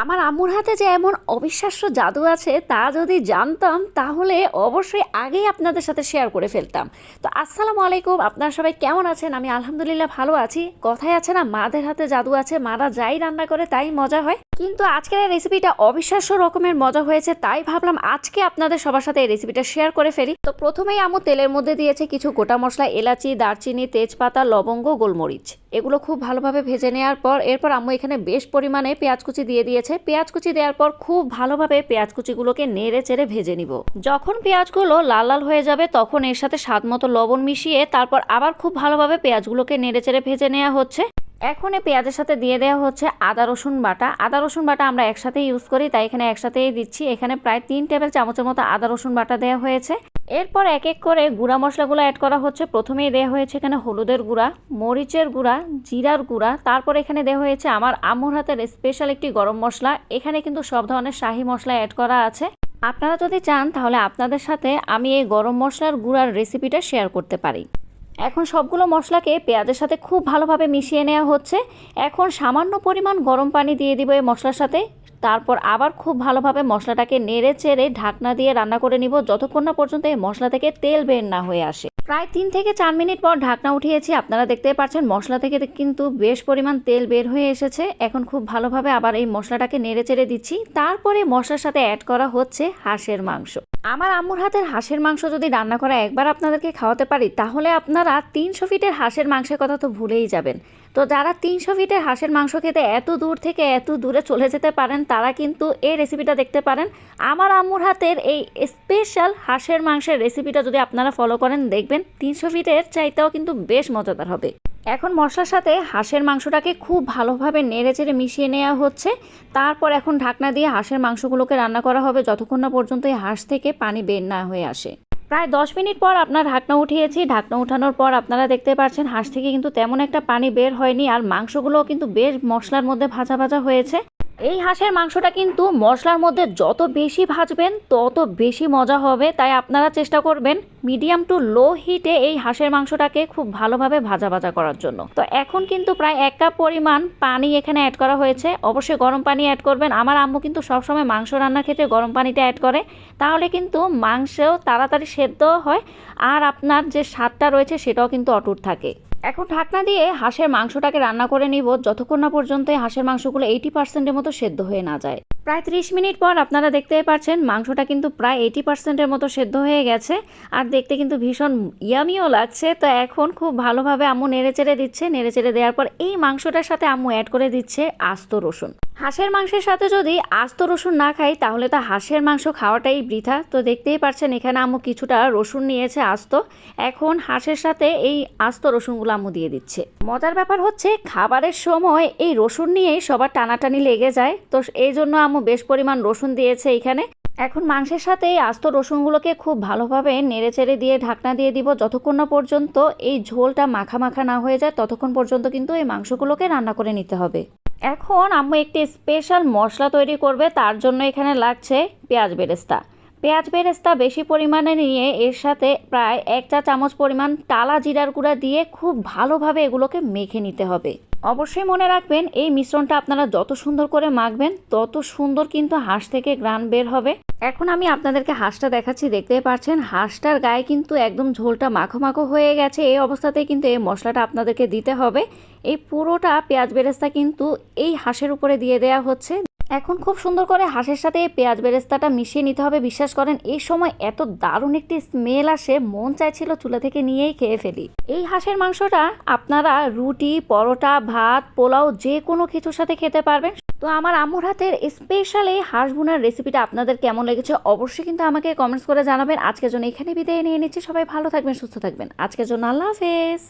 আমার আম্মুর হাতে যে এমন অবিশ্বাস্য জাদু আছে তা যদি জানতাম, তাহলে অবশ্যই আগেই আপনাদের সাথে শেয়ার করে ফেলতাম। তো আসসালামু আলাইকুম, আপনারা সবাই কেমন আছেন? আমি আলহামদুলিল্লাহ ভালো আছি। কথায় আছে না, মাদের হাতে জাদু আছে, মারা যাই রান্না করে, তাই মজা হয়। কিন্তু আজকের এই রেসিপিটা অবিশ্বাস্য রকমের মজা হয়েছে, তাই ভাবলাম আজকে আপনাদের সবার সাথে এই রেসিপিটা শেয়ার করে ফেলি। তো প্রথমেই আম্মু তেলের মধ্যে দিয়েছে কিছু গোটা মশলা, এলাচি, দারচিনি, তেজপাতা, লবঙ্গ, গোলমরিচ। এগুলো খুব ভালোভাবে ভেজে নেওয়ার পর, এরপর আম্মু এখানে বেশ পরিমাণে পেঁয়াজ কুচি দিয়ে দিয়েছে। পেঁয়াজ কুচি দেওয়ার পর খুব ভালোভাবে পেঁয়াজ কুচিগুলোকে নেড়ে চেড়ে ভেজে নিব। যখন পেঁয়াজগুলো লাল লাল হয়ে যাবে, তখন এর সাথে স্বাদ মতো লবণ মিশিয়ে তারপর আবার খুব ভালোভাবে পেঁয়াজগুলোকে নেড়ে চেড়ে ভেজে নেওয়া হচ্ছে। এখন এই পেঁয়াজের সাথে দিয়ে দেওয়া হচ্ছে আদা, রসুন বাটা। আদা, রসুন বাটা আমরা একসাথে ইউজ করি, তাই এখানে একসাথেই দিচ্ছি। এখানে প্রায় তিন টেবিল চামচের মতো আদা, রসুন বাটা দেওয়া হয়েছে। এরপর এক এক করে গুঁড়া মশলাগুলো অ্যাড করা হচ্ছে। প্রথমেই দেওয়া হয়েছে এখানে হলুদের গুঁড়া, মরিচের গুঁড়া, জিরার গুঁড়া। তারপর এখানে দেওয়া হয়েছে আমার আম্মুর হাতের স্পেশাল একটি গরম মশলা। এখানে কিন্তু সব ধরনের শাহি মশলা অ্যাড করা আছে। আপনারা যদি চান, তাহলে আপনাদের সাথে আমি এই গরম মশলার গুঁড়ার রেসিপিটা শেয়ার করতে পারি। এখন সবগুলো মশলাকে পেঁয়াজের সাথে খুব ভালোভাবে মিশিয়ে নেওয়া হচ্ছে। এখন সামান্য পরিমাণ গরম পানি দিয়ে দিব এই মশলার সাথে। তারপর আবার খুব ভালোভাবে মশলাটাকে নেড়ে চেড়ে ঢাকনা দিয়ে রান্না করে নিব যতক্ষণ না পর্যন্ত এই মশলা থেকে তেল বের না হয়ে আসে। প্রায় তিন থেকে চার মিনিট পর ঢাকনা উঠিয়েছি। আপনারা দেখতে পাচ্ছেন মশলা থেকে কিন্তু বেশ পরিমাণ তেল বের হয়ে এসেছে। এখন খুব ভালোভাবে আবার এই মশলাটাকে নেড়ে চেড়ে দিচ্ছি। তারপরে মশলার সাথে অ্যাড করা হচ্ছে হাঁসের মাংস। আমার আম্মুর হাতের হাঁসের মাংস যদি রান্না করা একবার আপনাদেরকে খাওয়াতে পারি, তাহলে আপনারা তিনশো ফিটের হাঁসের মাংসের কথা তো ভুলেই যাবেন। তো যারা তিনশো ফিটের হাঁসের মাংস খেতে এত দূর থেকে এত দূরে চলে যেতে পারেন, তারা কিন্তু এই রেসিপিটা দেখতে পারেন। আমার আম্মুর হাতের এই স্পেশাল হাঁসের মাংসের রেসিপিটা যদি আপনারা ফলো করেন, দেখবেন তিনশো ফিটের চাইতেও কিন্তু বেশ মজাদার হবে। এখন মশলার সাথে হাঁসের মাংসটাকে খুব ভালোভাবে নেড়ে চেড়ে মিশিয়ে নেওয়া হচ্ছে। তারপর এখন ঢাকনা দিয়ে হাঁসের মাংসগুলোকে রান্না করা হবে যতক্ষণ না পর্যন্ত এই হাঁস থেকে পানি বের না হয়ে আসে। প্রায় দশ মিনিট পর আপনার ঢাকনা উঠিয়েছি। ঢাকনা উঠানোর পর আপনারা দেখতে পাচ্ছেন হাঁস থেকে কিন্তু তেমন একটা পানি বের হয়নি আর মাংসগুলোও কিন্তু বেশ মশলার মধ্যে ভাজা ভাজা হয়েছে। এই হাঁসের মাংসটা কিন্তু মশলার মধ্যে যত বেশি ভাজবেন, তত বেশি মজা হবে। তাই আপনারা চেষ্টা করবেন মিডিয়াম টু লো হিটে এই হাঁসের মাংসটাকে খুব ভালোভাবে ভাজা ভাজা করার জন্য। তো এখন কিন্তু প্রায় এক কাপ পরিমাণ পানি এখানে অ্যাড করা হয়েছে। অবশ্যই গরম পানি অ্যাড করবেন। আমার আম্মু কিন্তু সবসময় মাংস রান্নার ক্ষেত্রে গরম পানিটা অ্যাড করে। তাহলে কিন্তু মাংসও তাড়াতাড়ি সেদ্ধ হয়। আর আপনার যে স্বাদটা রয়েছে সেটাও কিন্তু অটুট থাকে। এখন ঢাকনা দিয়ে হাঁসের মাংসটাকে রান্না করে নিব। যতক্ষণ না পর্যন্ত হাঁসের মাংসগুলো এইটি পার্সেন্টের মতো সেদ্ধ হয়ে না যায়। প্রায় ত্রিশ মিনিট পর আপনারা দেখতে পাচ্ছেন, মাংসটা কিন্তু প্রায় এইটি পার্সেন্টের মতো সেদ্ধ হয়ে গেছে। আর দেখতে কিন্তু ভীষণ ইয়ামিও লাগছে। তো এখন খুব ভালোভাবে আম্মু নেড়ে চেড়ে দিচ্ছে। নেড়ে চেড়ে দেওয়ার পর এই মাংসটার সাথে আম্মু অ্যাড করে দিচ্ছে আস্ত রসুন। হাঁসের মাংসের সাথে যদি আস্ত রসুন না খাই, তাহলে তো হাঁসের মাংস খাওয়াটাই বৃথা। তো দেখতেই পাচ্ছেন এখানে আমু কিছুটা রসুন নিয়েছে আস্ত। এখন হাঁসের সাথে এই আস্ত রসুনগুলো আমু দিয়ে দিচ্ছে। মজার ব্যাপার হচ্ছে, খাবারের সময় এই রসুন নিয়েই সবার টানাটানি লেগে যায়। তো এই জন্য আমু বেশ পরিমাণ রসুন দিয়েছে এখানে। এখন মাংসের সাথে এই আস্ত রসুনগুলোকে খুব ভালোভাবে নেড়ে চেড়ে দিয়ে ঢাকনা দিয়ে দিব। যতক্ষণ না পর্যন্ত এই ঝোলটা মাখা মাখা না হয়ে যায়, ততক্ষণ পর্যন্ত কিন্তু এই মাংসগুলোকে রান্না করে নিতে হবে। এখন আম্মু একটি স্পেশাল মশলা তৈরি করবে তার জন্য এখানে লাগছে পেঁয়াজ বেরেস্তা। পেঁয়াজ বেরেস্তা বেশি পরিমাণে নিয়ে এর সাথে প্রায় এক চা চামচ পরিমাণ টালা জিরার গুঁড়া দিয়ে খুব ভালোভাবে এগুলোকে মেখে নিতে হবে। অবশ্যই মনে রাখবেন, এই মিশ্রণটা আপনারা যত সুন্দর করে মাখবেন, তত সুন্দর কিন্তু হাঁস থেকে গ্রান বের হবে। এখন আমি আপনাদেরকে হাঁসটা দেখাচ্ছি, দেখতেই পাচ্ছেন, হাঁসটার গায়ে কিন্তু একদম ঝোলটা মাখো মাখো হয়ে গেছে। এই অবস্থাতেই কিন্তু এই মশলাটা আপনাদেরকে দিতে হবে। এই পুরোটা পেঁয়াজ বেরেস্তা কিন্তু এই হাঁসের উপরে দিয়ে দেওয়া হচ্ছে। এখন খুব সুন্দর করে হাঁসের সাথে পেঁয়াজ বেরেস্তাটা মিশিয়ে নিতে হবে। বিশ্বাস করেন, এই সময় এত দারুণ একটি স্মেল আসে, মন চাইছিল চুলা থেকে নিয়েই খেয়ে ফেলি। এই হাঁসের মাংসটা আপনারা রুটি, পরোটা, ভাত, পোলাও যে কোনো কিছুর সাথে খেতে পারবেন। তো আমার আম্মুর হাতের স্পেশাল এই হাঁস ভুনার রেসিপিটা আপনাদের কেমন লেগেছে অবশ্যই কিন্তু আমাকে কমেন্টস করে জানাবেন। আজকের জন্য এখানে বিদায় নিয়ে নিচ্ছি। সবাই ভালো থাকবেন, সুস্থ থাকবেন। আজকের জন্য আল্লাহ হাফেজ।